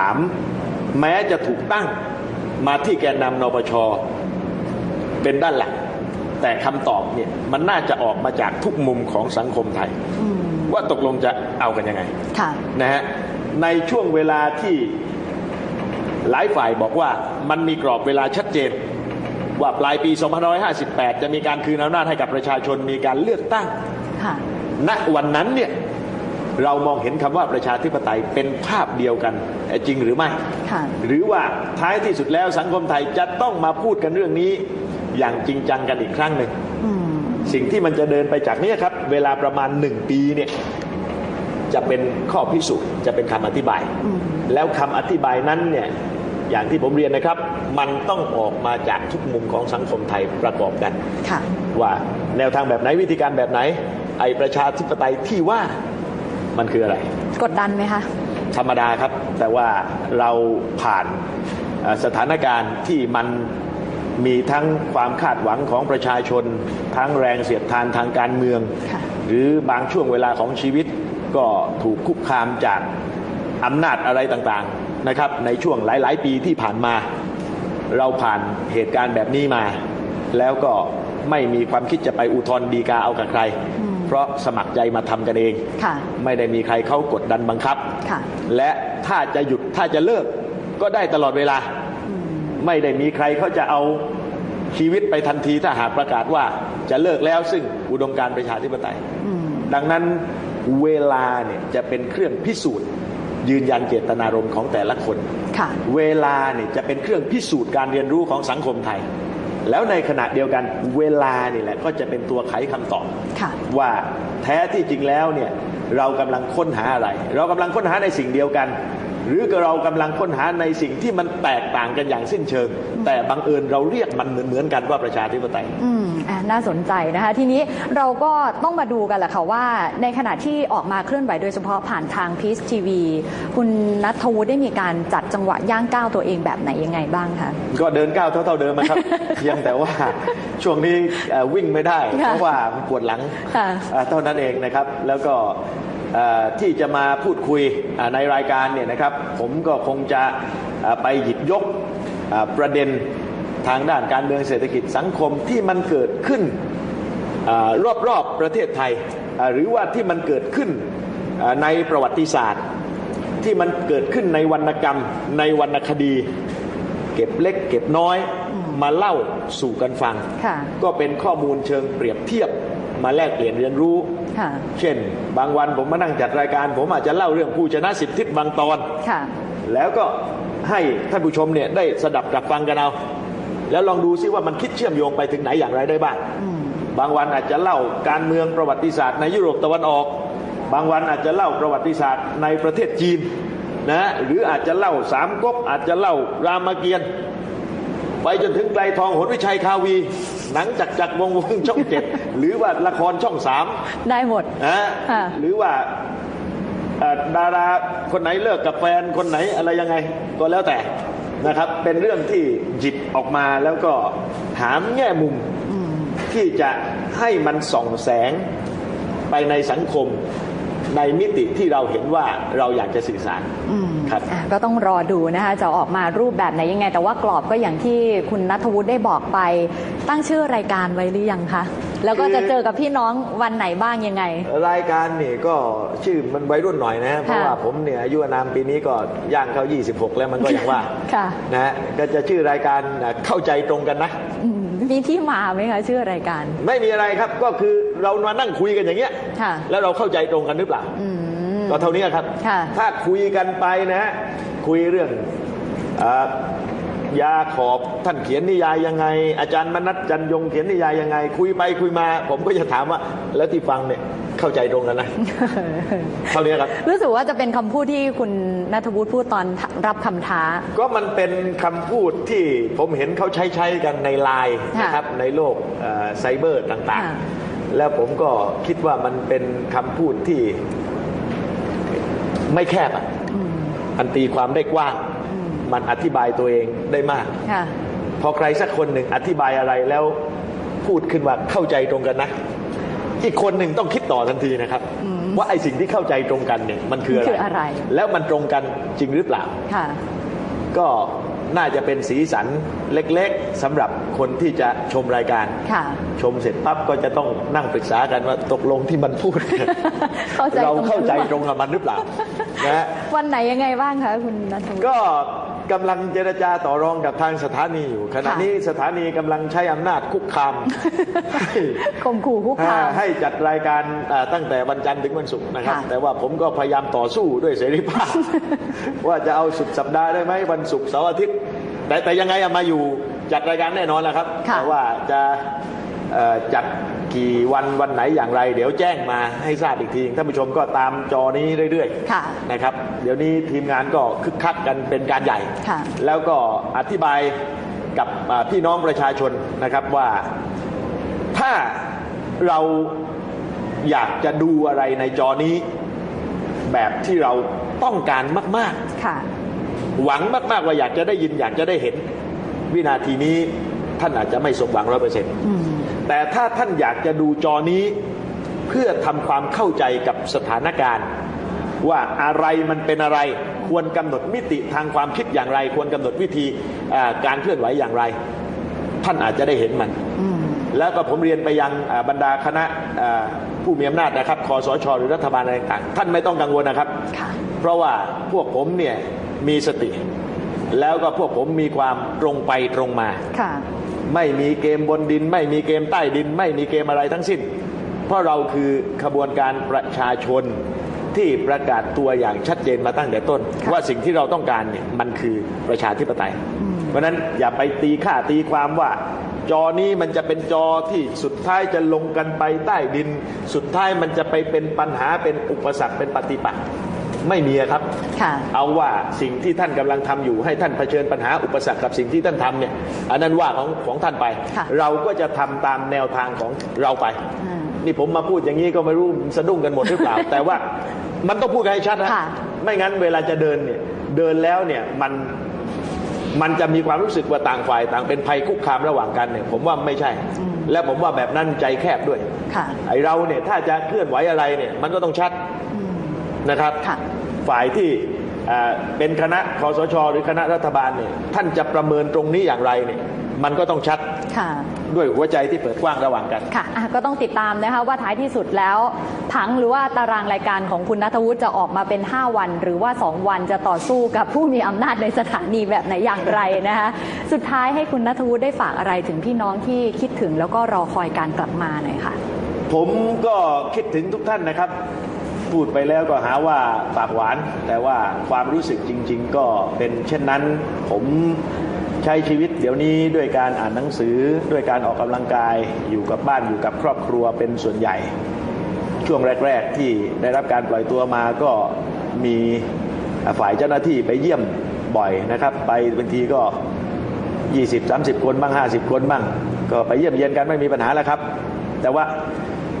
ถามแม้จะถูกตั้งมาที่แกนนำนปชเป็นด้านหลัก แต่คำตอบเนี่ยมันน่าจะออกมาจากทุกมุมของสังคมไทยอืมว่าตกลงจะเอากันยังไงค่ะนะฮะในช่วงเวลาที่หลายฝ่ายบอกว่ามันมีกรอบเวลาชัดเจน ว่าปลายปี 2558 จะมีการคืนอำนาจให้กับประชาชนมีการเลือกตั้งค่ะณวันนั้นเนี่ย เรามองเห็นคำว่าประชาธิปไตยเป็นภาพเดียวกันเอ่อจริงหรือไม่ค่ะหรือว่าท้ายที่สุดแล้วสังคมไทยจะต้องมาพูดกันเรื่องนี้ อย่างจริงจังกันอีกครั้งหนึ่งอืมสิ่งที่มันจะเดินไปจากนี้ครับ เวลาประมาณหนึ่งปีเนี่ยจะเป็นข้อพิสูจน์จะเป็นคำอธิบายอืมแล้วคำอธิบายนั้นเนี่ยอย่างที่ผมเรียนนะครับ มันต้องออกมาจากทุกมุมของสังคมไทยประกอบกันค่ะว่าแนวทางแบบไหนวิธีการแบบไหน ไอประชาธิปไตยที่ว่า มันคืออะไร กดดันไหมคะ ธรรมดาครับ แต่ว่าเราผ่านเอ่อสถานการณ์ที่มันมีทั้งความคาดหวังของประชาชน ทั้งแรงเสียดทานทางการเมืองค่ะหรือบางช่วงเวลาของชีวิตก็ถูกคุกคามจากอำนาจอะไรต่างๆนะครับในช่วงหลาย ๆ ปีที่ผ่านมา เราผ่านเหตุการณ์แบบนี้มา แล้วก็ไม่มีความคิดจะไปอุทธรณ์ดีกาเอากับใครอืม เพราะสมัครใจมาทำกันเองค่ะไม่ได้มีใครเขากดดันบังคับค่ะและถ้าจะหยุดถ้าจะเลิกก็ได้ตลอดเวลาอืมไม่ได้มีใครเขาจะเอาชีวิตไปทันทีถ้าหากประกาศว่าจะเลิกแล้วซึ่งอุดมการณ์ประชาธิปไตยอืมดังนั้นเวลาเนี่ยจะเป็นเครื่องพิสูจน์ ยืนยันเจตนารมณ์ของแต่ละคนค่ะเวลาเนี่ยจะเป็นเครื่องพิสูจน์การเรียนรู้ของสังคมไทย แล้วในขณะเดียวกันเวลานี่แหละก็จะเป็นตัวไขคำตอบค่ะว่าแท้ที่จริงแล้วเนี่ยเรากำลังค้นหาอะไร เรากำลังค้นหาในสิ่งเดียวกัน หรือเรากำลังค้นหาในสิ่งที่มันแตกต่างกันอย่างสิ้นเชิง แต่บังเอิญเราเรียกมันเหมือนเหมือนๆกันว่าประชาธิปไตยอืมอะน่าสนใจนะคะ ทีนี้เราก็ต้องมาดูกันแหละค่ะว่า ในขณะที่ออกมาเคลื่อนไหวโดยเฉพาะผ่านทางพีซทีวีคุณนัทวุฒิได้มีการจัดจังหวะย่างก้าวตัวเองแบบไหนยังไงบ้างคะก็เดินก้าวเท่าๆเดิมนะครับเพียงแต่ว่าช่วงนี้เอ่อวิ่งไม่ได้ค่ะเพราะว่ามันปวดหลังค่ะเอ่อเท่านั้นเองนะครับ แล้วก็เอ่อ ที่จะมาพูดคุยอ่าในรายการเนี่ยนะครับ ผมก็คงจะเอ่อไปหยิบยกอ่าประเด็นทางด้านการเมืองเศรษฐกิจสังคมที่มันเกิดขึ้นรอบรอบๆประเทศไทยอ่าหรือว่าที่มันเกิดขึ้นอ่าในประวัติศาสตร์ ที่มันเกิดขึ้นในวรรณกรรม ในวรรณคดี เก็บเล็กเก็บน้อยมาเล่าสู่กันฟังค่ะก็เป็นข้อมูลเชิงเปรียบเทียบมาแลกเปลี่ยนเรียนรู้ค่ะ เช่น บางวันผมมานั่งจัดรายการ ผมอาจจะเล่าเรื่องผู้ชนะสิบทิศบางตอนค่ะแล้วก็ให้ท่านผู้ชมเนี่ยได้สดับกับฟังกันเอาแล้วลองดูซิว่ามันคิดเชื่อมโยงไปถึงไหนอย่างไรได้บ้างอืมบางวันอาจจะเล่าการเมืองประวัติศาสตร์ในยุโรปตะวันออก บางวันอาจจะเล่าประวัติศาสตร์ในประเทศจีนนะหรืออาจจะเล่าสามก๊กอาจจะเล่ารามเกียรติ์ ไปจนถึงไกลทองโหนวิชัยคาวี หนังจักรจักรวงศ์วงศ์ช่องเจ็ดหรือว่าละครช่องสามได้หมดนะค่ะหรือว่าเอ่อดาราคนไหนเลิกกับแฟนคนไหนอะไรยังไงก็แล้วแต่นะครับ เป็นเรื่องที่หยิบออกมาแล้วก็หามแง่มุมอืมที่จะให้มันส่องแสงไปในสังคม ในมิติที่เราเห็นว่าเราอยากจะสื่อสารอืมครับอะก็ต้องรอดูนะคะจะออกมารูปแบบไหนยังไง แต่ว่ากรอบก็อย่างที่คุณนัทวุฒิได้บอกไป ตั้งชื่อรายการไว้หรือยังคะแล้วก็จะเจอกับพี่น้องวันไหนบ้างยังไง รายการนี่ก็ชื่อมันวัยรุ่นหน่อยนะเพราะว่าผมเนี่ยอายุอานามปีนี้ก็ย่างเข้า 26 แล้วมันก็อย่างว่าค่ะนะฮะก็จะชื่อรายการอะเข้าใจตรงกันนะอื มมีที่มาไหมคะชื่อรายการ ไม่มีอะไรครับก็คือเรามานั่งคุยกันอย่างเงี้ยค่ะแล้วเราเข้าใจตรงกันหรือเปล่าอืม ก็เท่านี้ครับ ค่ะ ถ้าคุยกันไปนะฮะคุยเรื่องอา ยาขอบท่านเขียนนิยายยังไง อาจารย์มนัสจันยงเขียนนิยายยังไง คุยไปคุยมา ผมก็จะถามว่า แล้วที่ฟังเนี่ยเข้าใจตรงกันนะเท่านี้ครับรู้สึกว่าจะเป็นคำพูดที่คุณนัทวุฒิพูดตอนรับคำท้า ก็มันเป็นคำพูดที่ผมเห็นเขาใช้ใช้กันในไลน์ค่ะนะครับในโลกเอ่อไซเบอร์ต่างค่ะๆแล้วผมก็คิดว่ามันเป็นคำพูดที่ไม่แคบอะอืมมันตีความได้กว้างอื มมันอธิบายตัวเองได้มาก ค่ะ พอใครสักคนหนึ่งอธิบายอะไรแล้วพูดขึ้นว่าเข้าใจตรงกันนะ อีกคนหนึ่งต้องคิดต่อทันทีนะครับ อืม ว่าไอ้สิ่งที่เข้าใจตรงกันเนี่ยมันคือคืออะอะไรไร แล้วมันตรงกันจริงหรือเปล่า ค่ะ ก็น่าจะเป็นสีสันเล็กๆสำหรับคนที่จะชมรายการ ค่ะ ชมเสร็จปั๊บก็จะต้องนั่งปรึกษากันว่าตกลงที่มันพูดเข้าใจเราตรงกันเข้าใจตรงกับมันหรือเปล่านะฮะ วันไหนยังไงบ้างคะคุณนัทวุฒิ ก็ กำลังเจรจาต่อรองกับทางสถานีอยู่ขณะค่ะนี้สถานีกำลังใช้อำนาจคุกคามให้ข่มขู่คุกคามให้จัดรายการอ่าตั้งแต่วันจันทร์ถึงวันศุกร์นะครับค่ะแต่ว่าผมก็พยายามต่อสู้ด้วยเสรีภาพ ว่าจะเอาสุดสัปดาห์ได้ไหมวันศุกร์เสาร์อาทิตย์ แต่แต่ยังไงอะมาอยู่จัดรายการแน่นอนแหละครับค่ะแต่ว่าจะเอ่อจัด กี่วันวันไหนอย่างไร เดี๋ยวแจ้งมาให้ทราบอีกทีท่านผู้ชมก็ตามจอนี้เรื่อยๆค่ะนะครับ เดี๋ยวนี้ทีมงานก็คึกคักกันเป็นการใหญ่ ค่ะ แล้วก็อธิบายกับอ่าพี่น้องประชาชนนะครับว่า ถ้าเราอยากจะดูอะไรในจอนี้ แบบที่เราต้องการมากค่ะๆหวังมาก ๆ ว่าอยากจะได้ยินอยากจะได้เห็น วินาทีนี้ ท่านอาจจะไม่สมหวังร้อยเปอร์เซ็นต์อืมแต่ถ้าท่านอยากจะดูจอนี้เพื่อทำความเข้าใจกับสถานการณ์ ว่าอะไรมันเป็นอะไร ควรกำหนดมิติทางความคิดอย่างไร ควรกำหนดวิธีอ่าการเคลื่อนไหวอย่างไร ท่านอาจจะได้เห็นมันอืมแล้วก็ผมเรียนไปยังอ่าบรรดาคณะอ่าผู้มีอำนาจนะครับคอสชหรือรัฐบาลอะไรต่างๆท่านไม่ต้องกังวลนะครับค่ะเพราะว่าพวกผมเนี่ยมีสติ แล้วก็พวกผมมีความตรงไปตรงมาค่ะ ไม่มีเกมบนดิน ไม่มีเกมใต้ดิน ไม่มีเกมอะไรทั้งสิ้น เพราะเราคือขบวนการประชาชนที่ประกาศตัวอย่างชัดเจนมาตั้งแต่ต้นค่ะว่าสิ่งที่เราต้องการเนี่ยมันคือประชาธิปไตยอืมเพราะฉะนั้นอย่าไปตีค่าตีความว่าจอนี้มันจะเป็นจอที่สุดท้ายจะลงกันไปใต้ดิน สุดท้ายมันจะไปเป็นปัญหาเป็นอุปสรรคเป็นปฏิปักษ์ ไม่มีอะครับค่ะเอาว่าสิ่งที่ท่านกำลังทำอยู่ให้ท่านเผชิญปัญหาอุปสรรคกับสิ่งที่ท่านทำเนี่ยอันนั้นว่าของของท่านไปค่ะเราก็จะทำตามแนวทางของเราไปอืมนี่ผมมาพูดอย่างนี้ก็ไม่รู้สะดุ้งกันหมดหรือเปล่า แต่ว่ามันต้องพูดกันให้ชัดนะค่ะไม่งั้นเวลาจะเดินเนี่ยเดินแล้วเนี่ยมันมันจะมีความรู้สึกว่าต่างฝ่ายต่างเป็นภัยคุกคามระหว่างกันเนี่ยผมว่าไม่ใช่อืมและผมว่าแบบนั้นใจแคบด้วยค่ะไอเราเนี่ยถ้าจะเคลื่อนไหวอะไรเนี่ยมันก็ต้องชัดอืม นะครับค่ะฝ่ายที่อ่าเป็นคณะคอสช หรือคณะรัฐบาลเนี่ยท่านจะประเมินตรงนี้อย่างไรเนี่ยมันก็ต้องชัดค่ะด้วยหัวใจที่เปิดกว้างระหว่างกัน ค่ะอะก็ต้องติดตามนะคะว่าท้ายที่สุดแล้ว ผังหรือว่าตารางรายการของคุณนัทวุฒิจะออกมาเป็น 5 วัน หรือว่า 2 วันจะต่อสู้กับผู้มีอำนาจในสถานีแบบไหนอย่างไรนะคะ สุดท้ายให้คุณนัทวุฒิได้ฝากอะไรถึงพี่น้องที่คิดถึงแล้วก็รอคอยการกลับมาหน่อยค่ะ ผมก็คิดถึงทุกท่านนะครับ พูดไปแล้วก็หาว่าปากหวาน แต่ว่าความรู้สึกจริง ๆ ก็เป็นเช่นนั้น ผมใช้ชีวิตเดี๋ยวนี้ด้วยการอ่านหนังสือด้วยการออกกำลังกายอยู่กับบ้านอยู่กับครอบครัวเป็นส่วนใหญ่ ช่วงแรก ๆ ที่ได้รับการปล่อยตัวมาก็มีฝ่ายเจ้าหน้าที่ไปเยี่ยมบ่อยนะครับ ไปบางทีก็ 20 30 คนบ้าง 50 คนบ้าง ก็ไปเยี่ยมเยียนกันไม่มีปัญหาแล้วครับ แต่ว่า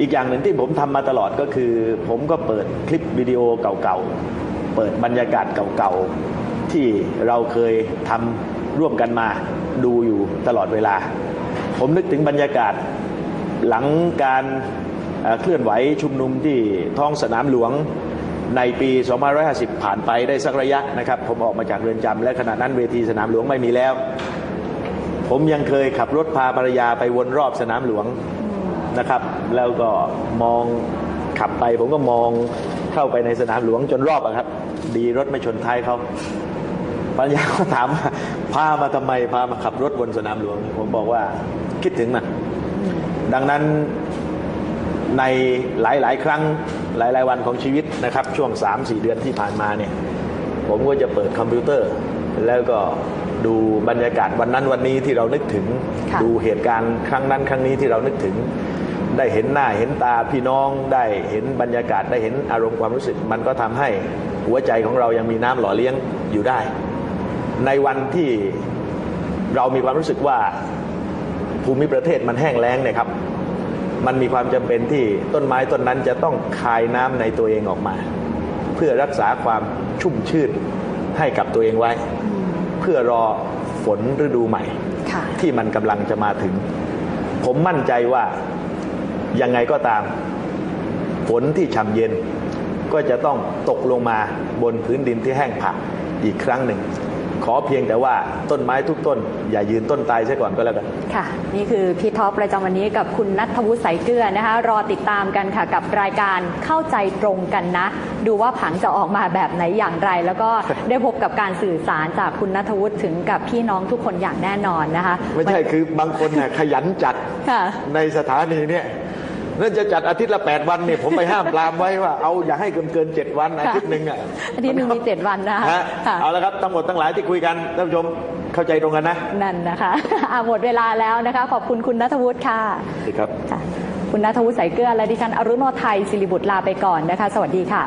อีกอย่างหนึ่งที่ผมทำมาตลอดก็คือ ผมก็เปิดคลิปวิดีโอเก่าๆ เปิดบรรยากาศเก่าๆ ที่เราเคยทำร่วมกันมาดูอยู่ตลอดเวลา ผมนึกถึงบรรยากาศหลังการเอ่อเคลื่อนไหวชุมนุมที่ท้องสนามหลวงในปี 2550 ผ่านไปได้สักระยะนะครับ ผมออกมาจากเรือนจำและขณะนั้นเวทีสนามหลวงไม่มีแล้ว ผมยังเคยขับรถพาภรรยาไปวนรอบสนามหลวง นะครับ แล้วก็มองขับไป ผมก็มองเข้าไปในสนามหลวงจนรอบอะครับ ดีรถไม่ชนท้ายเขาภรรยาก็ถามว่าพามาทำไมพามาขับรถบนสนามหลวง ผมบอกว่าคิดถึงมันดังนั้นในหลายๆ ครั้งหลาย ๆ วันของชีวิตนะครับ ช่วง 3-4 เดือนที่ผ่านมาเนี่ย ผมก็จะเปิดคอมพิวเตอร์ แล้วก็ดูบรรยากาศวันนั้นวันนี้ที่เรานึกถึงค่ะดูเหตุการณ์ครั้งนั้นครั้งนี้ที่เรานึกถึง ได้เห็นหน้าเห็นตาพี่น้องได้เห็นบรรยากาศได้เห็นอารมณ์ความรู้สึก มันก็ทำให้หัวใจของเรายังมีน้ำหล่อเลี้ยงอยู่ได้ ในวันที่เรามีความรู้สึกว่าภูมิประเทศมันแห้งแล้งเนี่ยครับ มันมีความจำเป็นที่ต้นไม้ต้นนั้นจะต้องคายน้ำในตัวเองออกมา เพื่อรักษาความชุ่มชื่นให้กับตัวเองไว้ เพื่อรอฝนฤดูใหม่ค่ะที่มันกำลังจะมาถึง ผมมั่นใจว่า ยังไงก็ตาม ฝนที่ฉ่ำเย็น ก็จะต้องตกลงมาบนพื้นดินที่แห้งผากอีกครั้งหนึ่ง ขอเพียงแต่ว่าต้นไม้ทุกต้น อย่ายืนต้นตายซะก่อนก็แล้วกัน ค่ะ นี่คือพี่ท็อปประจำวันนี้กับคุณนัทวุฒิสายเกลือนะคะ รอติดตามกันค่ะกับรายการเข้าใจตรงกันนะ ดูว่าผังจะออกมาแบบไหนอย่างไร แล้วก็ได้พบกับการสื่อสารจากคุณนัทวุฒิถึงกับพี่น้องทุกคนอย่างแน่นอนนะคะ ไม่ใช่คือบางคนน่ะขยันจัดค่ะในสถานีเนี่ย นั่นจะจัดอาทิตย์ละ8วันเนี่ยผมไปห้ามปรามไว้ว่าเอาอย่าให้เกินเกิน7วันอาทิตย์หนึ่งอะอาทิตย์หนึ่งมีเจ็ดวันนะคะฮะค่ะเอาละครับทั้งหมดทั้งหลายที่คุยกันท่านผู้ชมเข้าใจตรงกันนะ นั่นนะคะอะหมดเวลาแล้วนะคะ ขอบคุณคุณนัทวุฒิค่ะดีครับค่ะคุณนัทวุฒิสายเกลือและดิฉันอรุโนไทยศิริบุตรลาไปก่อนนะคะ สวัสดีค่ะ